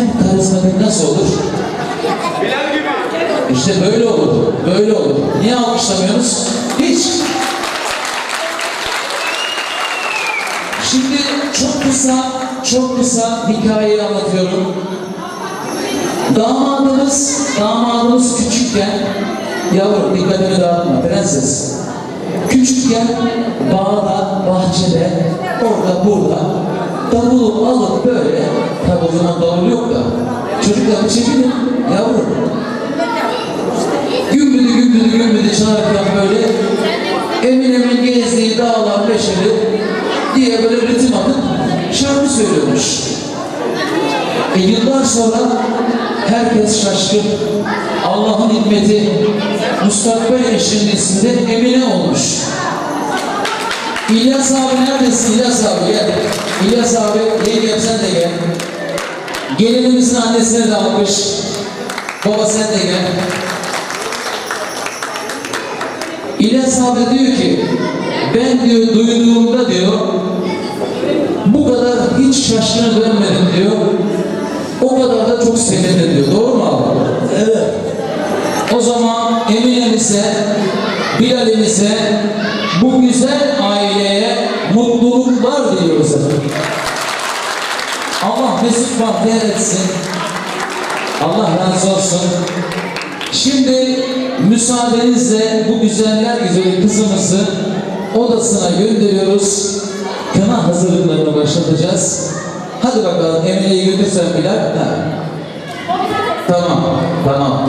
hem karizmatik nasıl olur? Bilal gibi. İşte böyle olur, böyle olur. Niye alkışlamıyorsunuz? Hiç. Şimdi çok kısa, çok kısa hikayeyi anlatıyorum. Damadımız, damadımız küçükken, yavrum dikkatini dağıtma, prenses. Küçükken bağda, bahçede, orada, burada davulu alıp böyle, tabi o zaman davul yok da, çocuklar çekilin, yavrum. Gümbüdü gümbüdü gümbüdü çalarken böyle emin emin gezdiği dağlar beşeri diye böyle ritim atıp şarkı söylüyormuş. E yıllar sonra herkes şaşkın. Allah'ın hikmeti müstakbel eşinin isminde Emine olmuş. İlyas abi neredesin İlyas abi gel. İlyas abi yengem sen de gel. Gelinimizin annesine de almış. Baba sen de gel. İlyas abi diyor ki ben diyor duyduğumda diyor bu kadar hiç şaşkına dönmedim diyor. O kadar da çok sevindim diyor. Doğru mu abi? Evet. O zaman Emine'mize, Bilal'imize, bu güzel aileye Allah mesut bahtiyar etsin. Allah razı olsun. Şimdi müsaadenizle bu güzeller güzeli kızımızı odasına gönderiyoruz. Kına hazırlıklarını başlatacağız. Hadi bakalım Emine'yi götürsen Bilal. Ha. Tamam, tamam.